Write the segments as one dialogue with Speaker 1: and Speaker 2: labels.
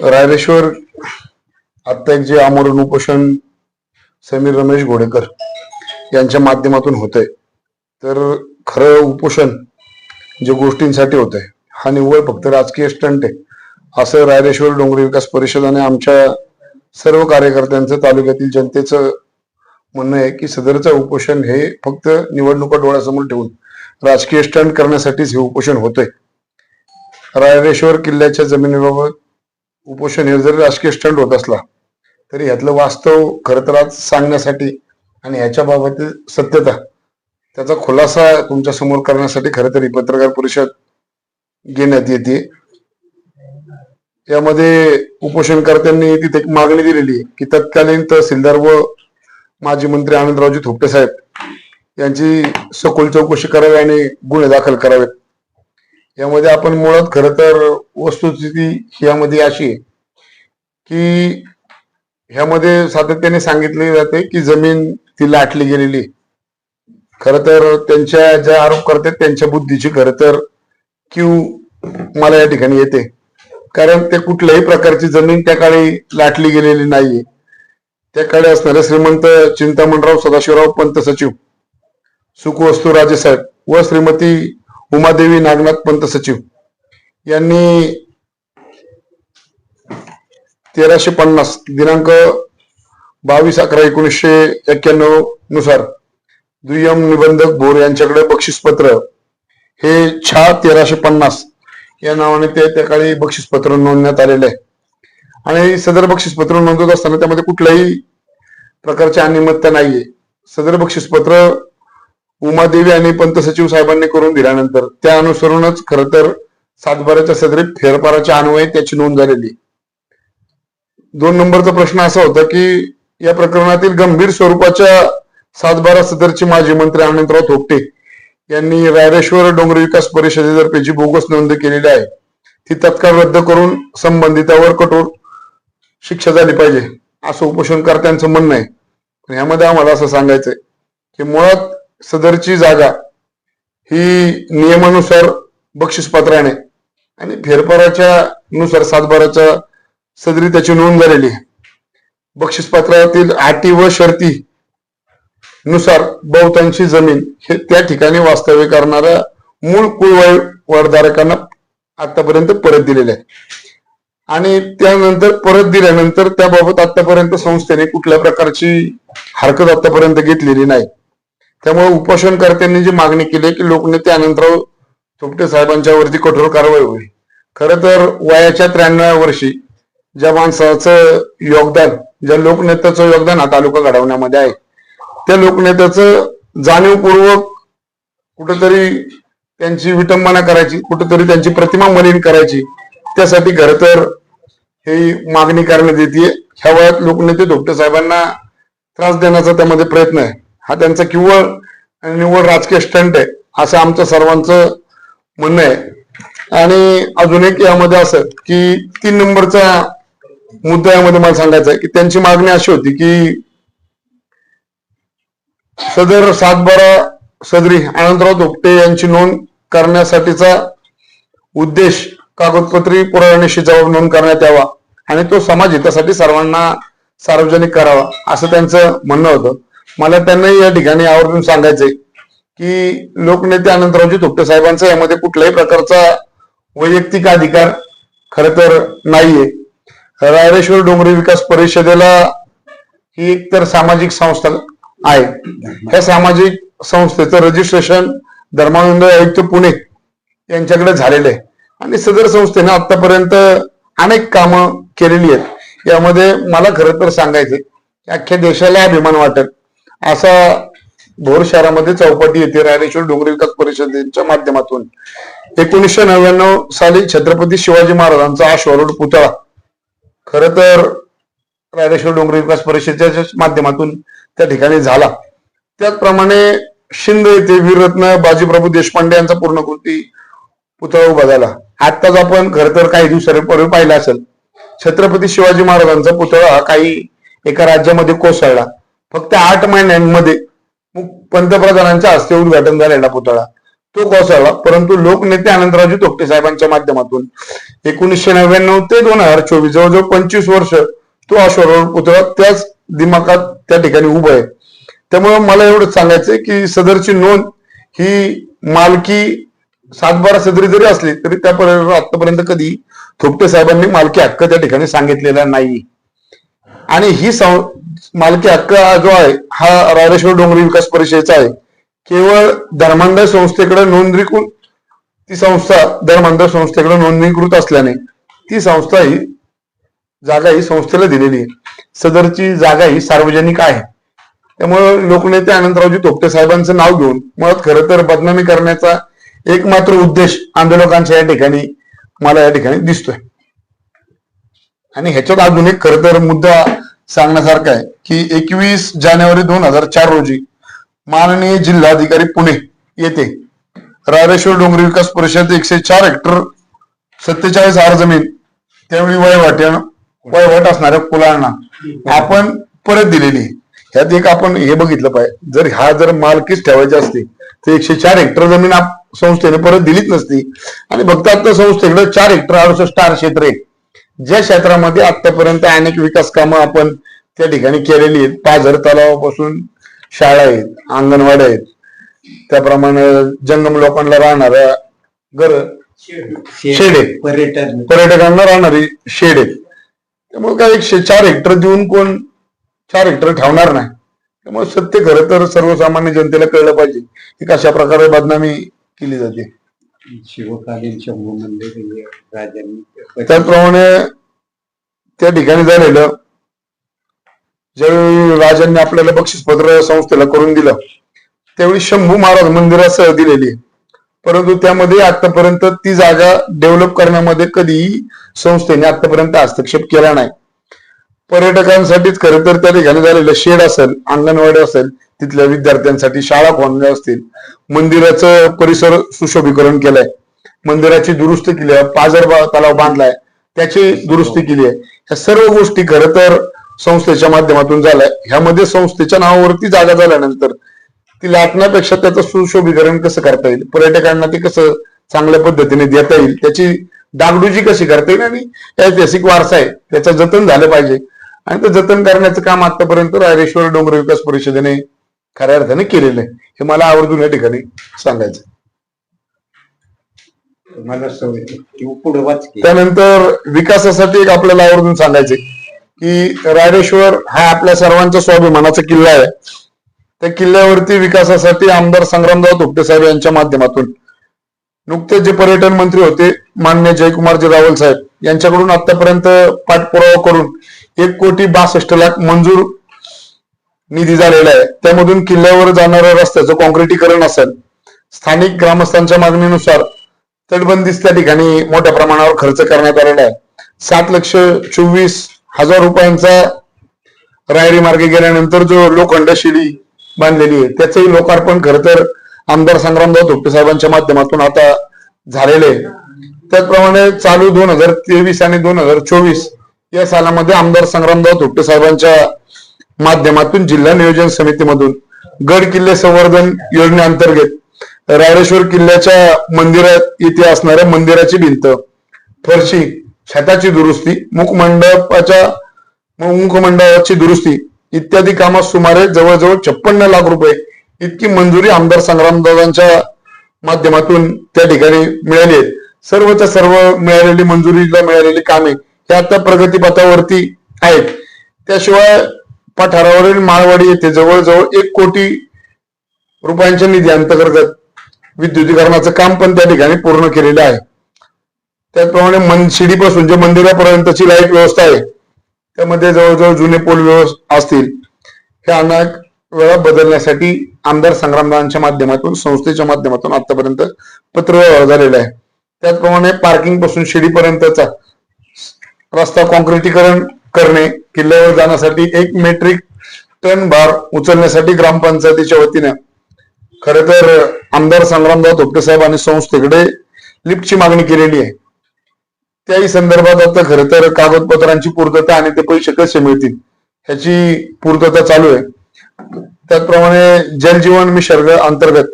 Speaker 1: रायरेश्वर आत्ता एक जे आमरण उपोषण समीर रमेश घोडेकर यांच्या माध्यमातून होते तर खरं उपोषण जे गोष्टींसाठी होत आहे हा निव्वळ फक्त राजकीय स्टंट आहे. असं रायरेश्वर डोंगरी विकास परिषद आणि आमच्या सर्व कार्यकर्त्यांचं तालुक्यातील जनतेचं म्हणणं आहे की सदरचं उपोषण हे फक्त निवडणुका डोळ्यासमोर ठेवून राजकीय स्टंट करण्यासाठीच हे उपोषण होतंय. रायरेश्वर किल्ल्याच्या जमिनीबाबत उपोषण हे जरी राजकीय स्टंट होत असला तरी यातलं वास्तव खरं तर आज सांगण्यासाठी आणि ह्याच्याबाबत सत्यता त्याचा खुलासा तुमच्यासमोर करण्यासाठी खरं तर ही पत्रकार परिषद घेण्यात येते. यामध्ये उपोषणकर्त्यांनी तिथे एक मागणी दिलेली की तत्कालीन तहसीलदार व माजी मंत्री आनंदरावजी थोपटे साहेब यांची सखोल चौकशी करावी आणि गुन्हे दाखल करावेत. यामध्ये आपण मुळात खरं तर वस्तुस्थिती यामध्ये अशी आहे की ह्यामध्ये सातत्याने सांगितले जाते की जमीन ती लाटली गेलेली आहे. खरं तर त्यांच्या ज्या आरोप करतात त्यांच्या बुद्धीची खरं तर क्यू मला या ठिकाणी येते कारण ते कुठल्याही प्रकारची जमीन त्या काळी लाटली गेलेली नाहीये त्या काळी असणारे श्रीमंत चिंतामणराव सदाशिवराव पंत सचिव सुखवस्तू राजेसाहेब व श्रीमती उमादेवी नागनाथ पंत सचिव यांनी तेराशे पन्नास दिनांक बावीस अकरा एकोणीसशे एक्क्याण्णवनुसार दुय्यम निबंधक भोर यांच्याकडे बक्षीसपत्र. हे छा तेराशे पन्नास या नावाने ते त्या काळी बक्षीसपत्र नोंदण्यात आलेले आहे. आणि सदर बक्षीसपत्र नोंदवत असताना त्यामध्ये कुठल्याही प्रकारची अनियमितता नाहीये. सदर बक्षीसपत्र उमादेवी आणि पंत सचिव साहेबांनी करून दिल्यानंतर त्या अनुसरूनच खर तर सातबाराच्या सदरीत फेरफाराच्या अन्वये त्याची नोंद झालेली. दोन नंबरचा प्रश्न असा होता की या प्रकरणातील गंभीर स्वरूपाच्या सातबारा सदरचे माजी मंत्री अनंतराव थोपटे यांनी रायरेश्वर डोंगरी विकास परिषदेतर्फे जी बोगस नोंद केलेली आहे ती तत्काळ रद्द करून संबंधितावर कठोर शिक्षा झाली पाहिजे असं उपोषणकर्त्यांचं म्हणणं आहे. पण यामध्ये आम्हाला असं सांगायचंय की मुळात सदरची जागा ही नियमानुसार बक्षीसपत्राने आणि फेरफाराच्या नुसार सातबाराच्या सदरी त्याची नोंद झालेली आहे. बक्षीसपत्रातील अटी व शर्ती नुसार बहुतांशी जमीन हे त्या ठिकाणी वास्तव्य करणाऱ्या मूळ कुळवळधारकांना आतापर्यंत परत दिलेले आहे. आणि त्यानंतर परत दिल्यानंतर त्याबाबत आतापर्यंत संस्थेने कुठल्या प्रकारची हरकत आतापर्यंत घेतलेली नाही. त्यामुळे उपोषणकर्त्यांनी जी मागणी केली आहे की लोकनेते अनंतराव थोपटे साहेबांच्या वरती कठोर कारवाई होईल. खरं तर वयाच्या त्र्याण्णव्या वर्षी ज्या माणसाचं योगदान ज्या लोकनेत्याचं योगदान हा तालुका घडवण्यामध्ये आहे त्या लोकनेत्याचं जाणीवपूर्वक कुठंतरी त्यांची विटंबना करायची कुठंतरी त्यांची प्रतिमा मलिन करायची त्यासाठी खरं तर ही मागणी करण्यात येते. ह्या वयात लोकनेते धोपटे साहेबांना त्रास देण्याचा त्यामध्ये प्रयत्न आहे. हा त्यांचा किंवा निव्वळ राजकीय स्टंट आहे असं आमचं सर्वांचं म्हणणं आहे. आणि अजून एक यामध्ये असं की तीन नंबरचा मुद्दा यामध्ये मला सांगायचा आहे की त्यांची मागणी अशी होती की सदर सातबारा सदरी आनंदराव दोपटे यांची नोंद करण्यासाठीचा उद्देश कागदपत्री पुराव्यानिशी जबाब नोंद करण्यात यावा आणि तो समाज हितासाठी सर्वांना सार्वजनिक करावा असं त्यांचं म्हणणं होतं. मला त्यांना या ठिकाणी आवर्जून सांगायचंय की लोकनेते अनंतरावजी थोपटे साहेबांचा यामध्ये कुठल्याही प्रकारचा वैयक्तिक अधिकार खर तर नाहीये. रायरेश्वर डोंगरी विकास परिषदेला ही एक तर सामाजिक संस्था आहे. ह्या सामाजिक संस्थेचं रजिस्ट्रेशन धर्मानंद आयुक्त पुणे यांच्याकडे झालेलं आहे. आणि सदर संस्थेने आतापर्यंत अनेक कामं केलेली आहेत. यामध्ये मला खरं तर सांगायचंय अख्ख्या देशाला अभिमान वाटत असा भोर शहरामध्ये चौपाटी येते रायरेश्वर डोंगरी विकास परिषदेच्या माध्यमातून एकोणीसशे नव्याण्णव साली छत्रपती शिवाजी महाराजांचा अश्वारूढ पुतळा खर तर रायरेश्वर डोंगरी विकास परिषदेच्या माध्यमातून त्या ठिकाणी झाला. त्याचप्रमाणे शिंदे येथे वीररत्न बाजीप्रभू देशपांडे यांचा पूर्णकृती पुतळा उभा झाला. आत्ताच आपण खर तर काही दिवसापूर्वी पाहिला असेल छत्रपती शिवाजी महाराजांचा पुतळा हा काही एका राज्यामध्ये कोसळला. फक्त आठ महिन्यांमध्ये पंतप्रधानांच्या हस्ते उद्घाटन झालेला पुतळा. तो कोसळला परंतु लोकनेते अनंतरावजी तोपटे साहेबांच्या माध्यमातून एकोणीसशे नव्याण्णव ते दोन हजार चोवीस जवळजवळ पंचवीस वर्ष तो अश्वरोहर पुतळा त्याच दिमाखात त्या ठिकाणी उभा आहे. त्यामुळे मला एवढंच सांगायचंय की सदरची नोंद ही मालकी सातबारा सदरी जरी असली तरी त्यापर्यंत आतापर्यंत कधी थोपटे साहेबांनी मालकी हक्क त्या ठिकाणी सांगितलेला नाही. आणि ही सं- मालकी हक्क जो आहे हा रायरेश्वर डोंगरी विकास परिषदेचा आहे. केवळ धर्मांध संस्थेकडे नोंदणीकृत ती संस्था धर्मांध संस्थेकडे नोंदणीकृत असल्याने ती संस्था ही जागा ही संस्थेला दिलेली आहे. सदरची जागा ही सार्वजनिक आहे. त्यामुळे लोकनेते अनंतरावजी तोपटे साहेबांचं नाव घेऊन मुळात खरं तर बदनामी करण्याचा एकमात्र उद्देश आंदोलकांच्या या ठिकाणी मला या ठिकाणी दिसतोय. आणि ह्याच्यात अजून एक खरं तर मुद्दा सांगण्यासारखं आहे की एकवीस जानेवारी दोन हजार चार रोजी माननीय जिल्हाधिकारी पुणे येथे रायरेश्वर डोंगरी विकास परिषद एकशे चार हेक्टर सत्तेचाळीस हार जमीन त्यावेळी वयवाट वयवाट असणाऱ्या कुलांना आपण परत दिलेली आहे. ह्यात एक आपण हे बघितलं पाहिजे. जर हा जर मालकीच ठेवायची असते तर एकशे चार हेक्टर जमीन संस्थेने परत दिलीच नसती. आणि फक्त आता संस्थेकडे चार हेक्टर अडुसष्ट आर क्षेत्र आहे. ज्या क्षेत्रामध्ये आतापर्यंत अनेक विकास कामं आपण त्या ठिकाणी केलेली आहेत पाझर तलावापासून शाळा आहेत अंगणवाड्या आहेत त्याप्रमाणे जंगम लोकांना राहणाऱ्या घर शेड आहे.
Speaker 2: पर्यटन.
Speaker 1: पर्यटकांना राहणारी शेड आहेत. त्यामुळे काय एकशे चार हेक्टर देऊन कोण चार हेक्टर ठेवणार नाही. त्यामुळे सत्य खरं तर सर्वसामान्य जनतेला कळलं पाहिजे की कशा प्रकारे बदनामी केली जाते.
Speaker 2: शिवकालीन शंभू मंदिर हे राजांनी
Speaker 1: त्याचप्रमाणे त्या ठिकाणी झालेलं. ज्यावेळी राजांनी आपल्याला बक्षीसपत्र संस्थेला करून दिलं त्यावेळी शंभू महाराज मंदिरासह दिलेली. परंतु त्यामध्ये आतापर्यंत ती जागा डेव्हलप करण्यामध्ये कधीही संस्थेने आतापर्यंत हस्तक्षेप केला नाही. पर्यटकांसाठीच खरं तर त्या ठिकाणी झालेलं शेड असेल अंगणवाडी असेल तिथल्या विद्यार्थ्यांसाठी शाळा खोदल्या असतील. मंदिराचं परिसर सुशोभीकरण केलंय. मंदिराची दुरुस्ती केली आहे पाझर बा- तलाव बांधलाय त्याची दुरुस्ती केली आहे. ह्या सर्व गोष्टी खरं तर संस्थेच्या माध्यमातून झाल्या. ह्यामध्ये संस्थेच्या नावावरती जागा झाल्यानंतर ती लाटण्यापेक्षा त्याचं सुशोभीकरण कसं करता येईल? पर्यटकांना ते कसं चांगल्या पद्धतीने देता येईल? त्याची डागडुजी कशी करता येईल आणि ऐतिहासिक वारसा आहे. त्याचं जतन झालं पाहिजे. आणि ते जतन करण्याचं काम आतापर्यंत रायरेश्वर डोंगर विकास परिषदेने खऱ्या अर्थाने केलेलं आहे. हे मला आवर्जून या ठिकाणी सांगायचं त्यानंतर विकासासाठी एक आपल्याला आवर्जून सांगायचे की रायरेश्वर हा आपल्या सर्वांच्या स्वाभिमानाचा किल्ला आहे. त्या किल्ल्यावरती विकासासाठी आमदार संग्रामराव धोपटे साहेब यांच्या माध्यमातून नुकतेच जे पर्यटन मंत्री होते मान्य जयकुमारजी रावल साहेब यांच्याकडून आतापर्यंत पाठपुरावा करून एक कोटी बासष्ट लाख मंजूर निधी झालेला आहे. त्यामधून किल्ल्यावर जाणाऱ्या रस्त्याचं कॉन्क्रिटीकरण असेल स्थानिक ग्रामस्थांच्या मागणीनुसार तटबंदीस त्या ठिकाणी मोठ्या प्रमाणावर खर्च करण्यात आलेला आहे. सात लक्ष चोवीस हजार रुपयांचा रायरी मार्गे गेल्यानंतर जो लोखंड शिडी बांधलेली आहे त्याचंही लोकार्पण खर तर आमदार संग्रामदास धोपटे साहेबांच्या माध्यमातून आता झालेले. आहे त्याचप्रमाणे चालू दोन हजार तेवीस आणि दोन हजार चोवीस या सालामध्ये आमदार संग्रामदास धोपटे साहेबांच्या माध्यमातून जिल्हा नियोजन समितीमधून गड किल्ले संवर्धन योजनेअंतर्गत रायरेश्वर किल्ल्याच्या मंदिरात इथे असणाऱ्या मंदिराची भिंत फरशी छताची दुरुस्ती मुखमंडपाच्या मुखमंडपाची दुरुस्ती इत्यादी कामात सुमारे जवळजवळ छप्पन्न लाख रुपये इतकी मंजुरी आमदार संग्रामदादांच्या माध्यमातून त्या ठिकाणी मिळाली आहे. सर्वच्या सर्व मिळालेली मंजुरीला मिळालेली कामे हे आता प्रगतीपथावरती आहेत. त्याशिवाय पठारावरील माळवाडी येथे जवळजवळ एक कोटी रुपयांच्या निधी अंतर्गत विद्युतीकरणाचं काम पण त्या ठिकाणी पूर्ण केलेलं आहे. त्याचप्रमाणे मन शिडीपासून जे मंदिरापर्यंतची लाइट व्यवस्था आहे त्यामध्ये जवळजवळ जुने पोल व्यवस्था असतील. हे अनेक वेळा बदलण्यासाठी आमदार संग्रामदारांच्या माध्यमातून संस्थेच्या माध्यमातून आतापर्यंत पत्रव्यवहार झालेला आहे. त्याचप्रमाणे पार्किंगपासून शिडीपर्यंतचा रस्ता कॉन्क्रिटीकरण करणे किल्ल्यावर जाण्यासाठी एक मेट्रिक टन भार उचलण्यासाठी ग्रामपंचायतीच्या वतीने. खर तर आमदार संग्रामदार धोपटे साहेब आणि संस्थेकडे लिफ्टची मागणी केलेली आहे. त्याही संदर्भात आता खर तर कागदपत्रांची पूर्तता आणि ते पैसे कसे मिळतील ह्याची पूर्तता चालू आहे. त्याचप्रमाणे जल जीवन मिशन अंतर्गत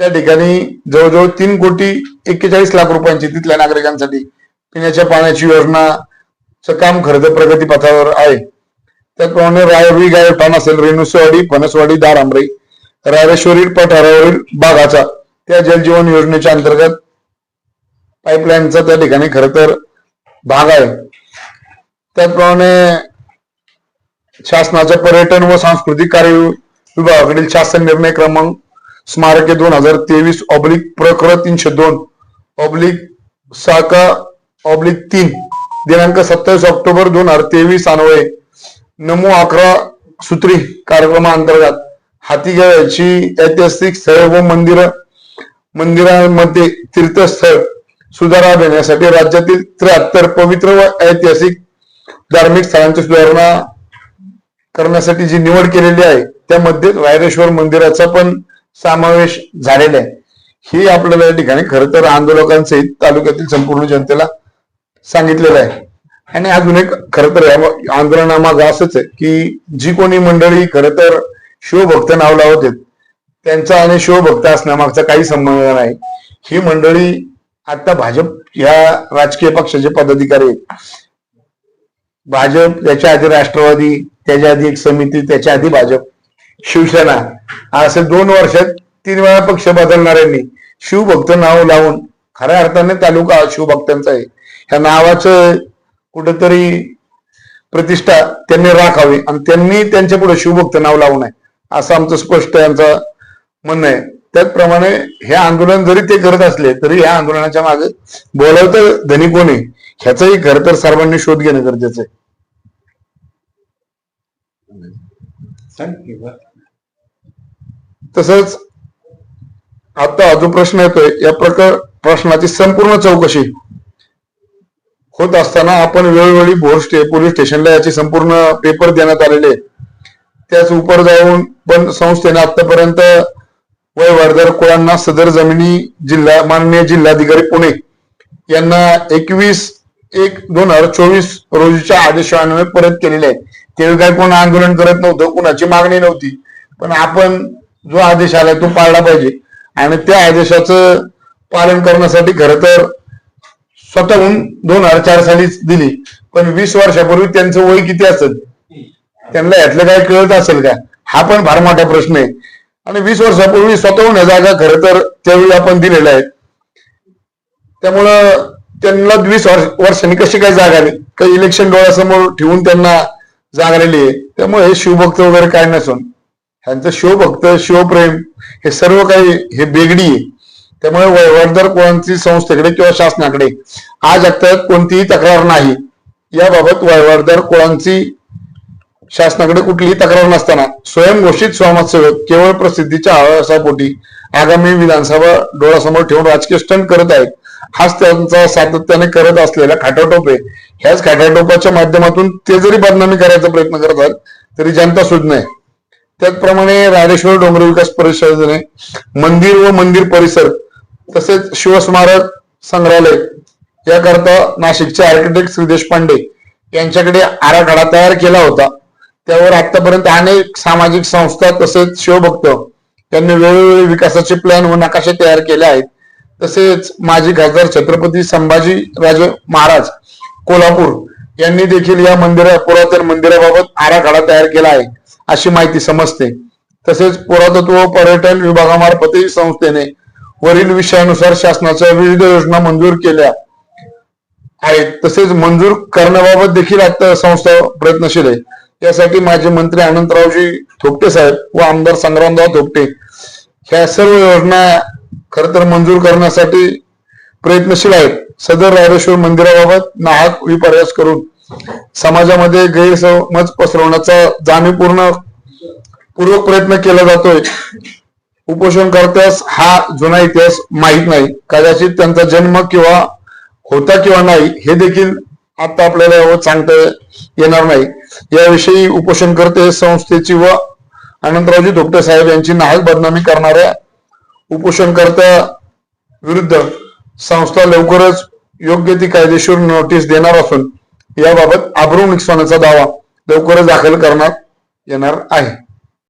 Speaker 1: त्या ठिकाणी जवळजवळ तीन कोटी एक्केचाळीस लाख रुपयांची तिथल्या नागरिकांसाठी पिण्याच्या पाण्याची योजनाचं काम खरं तर प्रगतीपथावर आहे. त्याचप्रमाणे रायवी गायठाण असेल रेणुसवाडी फणसवाडी दारांबरी रायरेश्वरी पठारावरील बागाचा त्या जलजीवन योजनेच्या अंतर्गत पाईपलाईनचा त्या ठिकाणी खरं तर भाग आहे. त्याचप्रमाणे शासनाच्या पर्यटन व सांस्कृतिक कार्य विभागाकडील शासन निर्णय क्रमांक स्मारके दोन हजार तेवीस ऑब्लिक प्रकर तीनशे दोन ऑब्लिक साका ऑब्लिक तीन दिनांक सत्तावीस ऑक्टोबर दोन हजार तेवीस अन्वये. नमो अकरा सूत्री कार्यक्रमाअंतर्गत हाती घ्यायची ऐतिहासिक स्थळे व मंदिर मंदिरांमध्ये तीर्थस्थळ सुधारणा देण्यासाठी राज्यातील त्र्याहत्तर पवित्र व ऐतिहासिक धार्मिक स्थळांची सुधारणा करण्यासाठी जी निवड केलेली आहे त्यामध्ये रायरेश्वर मंदिराचा पण समावेश झालेला आहे. ही आपल्याला या ठिकाणी खरं तर आंदोलकांसहित तालुक्यातील संपूर्ण जनतेला सांगितलेलं आहे. आणि अजून एक खरं तर या आंदोलनामागं असंच आहे की जी कोणी मंडळी खरं तर शिवभक्त नाव लावत आहेत त्यांचा आणि शिवभक्त असण्यामागचा काही संबंध नाही. ही मंडळी आता भाजप या राजकीय पक्षाचे पदाधिकारी आहेत. भाजप याच्या आधी राष्ट्रवादी त्याच्या आधी एक समिती त्याच्या आधी भाजप. शिवसेना. असे दोन वर्षात तीन वेळा पक्ष बदलणाऱ्यांनी शिवभक्त नाव लावून खऱ्या अर्थाने तालुका शिवभक्तांचा आहे. ह्या नावाचं कुठंतरी प्रतिष्ठा त्यांनी राखावी आणि त्यांनी त्यांच्या पुढे शिवभक्त नाव लावू नये असं आमचं स्पष्ट यांचं म्हणणं आहे. त्याचप्रमाणे हे आंदोलन जरी ते करत असले तरी या आंदोलनाच्या मागे बोलावतं धनी कोणी ह्याचाही खरं तर सर्वांनी शोध घेणं गरजेचं आहे. तसंच आता जो प्रश्न येतोय या प्रकार प्रश्नाची संपूर्ण चौकशी होत असताना आपण वेळोवेळी भोर स्टे पोलीस स्टेशनला याची संपूर्ण पेपर देण्यात आलेले त्याच उपर जाऊन पण संस्थेने आतापर्यंत वयवर्धर कुळांना सदर जमिनी जिल्हा माननीय जिल्हाधिकारी पुणे यांना एकवीस एक दोन हजार चोवीस रोजीच्या आदेशान्वये परत केलेले आहे त्यावेळी काय कोण आंदोलन करत नव्हतं कुणाची मागणी नव्हती. पण आपण जो आदेश आलाय तो पाळला पाहिजे. आणि त्या आदेशाचं पालन करण्यासाठी खरं तर स्वतःहून दोन हजार चार सालीच दिली. पण वीस वर्षापूर्वी त्यांचं वय किती असेल? त्यांना यातलं काय कळत असेल का? हा पण फार मोठा प्रश्न आहे. आणि वीस वर्षापूर्वी स्वतःहून या जागा खरं तर त्यावेळी आपण दिलेल्या आहेत त्यामुळं त्यांना वीस वर्ष वर्षांनी कशी काय जागा काही इलेक्शन डोळ्यासमोर ठेवून त्यांना जागलेली आहे. त्यामुळे हे शिवभक्त वगैरे काय नसून ह्यांचं शिवभक्त शिवप्रेम हे सर्व काही हे बेगडी आहे. त्यामुळे वयवर्धर कोणाची संस्थेकडे किंवा शासनाकडे आज आता कोणतीही तक्रार नाही. याबाबत वयवर्धर कोळांची शासनाकडे कुठलीही तक्रार नसताना स्वयंघोषित समाजसेवक केवळ प्रसिद्धीच्या आळसापोटी आगामी विधानसभा डोळ्यासमोर ठेवून राजकीय स्टंट करत आहेत. हाच त्यांचा सातत्याने करत असलेला खाटाटोप आहे. ह्याच खाटाटोपाच्या माध्यमातून ते जरी बदनामी करायचा प्रयत्न करतात तरी जनता सुज्ञ आहे. त्याचप्रमाणे राजेश्वर डोंगर विकास परिषदेने मंदिर व मंदिर परिसर तसेच शिवस्मारक संग्रहालय याकरता नाशिकचे आर्किटेक्ट श्री देशपांडे यांच्याकडे आराखडा तयार केला होता. त्यावर आतापर्यंत अनेक सामाजिक संस्था तसेच शिवभक्त त्यांनी वेळोवेळी विकासाचे प्लॅन व नकाशे तयार केले आहेत. तसेच माजी खासदार छत्रपती संभाजी राजे महाराज कोल्हापूर यांनी देखील या मंदिरा पुरातन मंदिराबाबत आराखडा तयार केला आहे अशी माहिती समजते. तसेच पुरातत्व पर्यटन विभागामार्फतही संस्थेने वरील विषयानुसार शासनाच्या विविध योजना मंजूर केल्या आहेत. तसेच मंजूर करण्याबाबत देखील आता संस्था प्रयत्नशील आहे. यासाठी माजी मंत्री अनंतरावजी थोपटे साहेब व आमदार संग्रामराव थोपटे ह्या सर्व योजना खर तर मंजूर करण्यासाठी प्रयत्नशील आहेत. सदर रायरेश्वर मंदिराबाबत नाहक विपर्यास करून समाजामध्ये गैरसमज पसरवण्याचा जाणीवपूर्ण पूर्वक प्रयत्न केला जातोय. उपोषणकर्त्यास हा जुना इतिहास माहीत नाही. कदाचित त्यांचा जन्म किंवा होता किंवा नाही हे देखील आता आपल्याला यावर सांगता येणार नाही. याविषयी उपोषणकर्ते संस्थेची व अनंतरावजी धोपटे साहेब यांची नाहक बदनामी करणाऱ्या उपोषणकर्त्या विरुद्ध संस्था लवकरच योग्य ती कायदेशीर नोटीस देणार असून याबाबत आबरू नुकसानाचा दावा लवकरच दाखल करण्यात येणार आहे.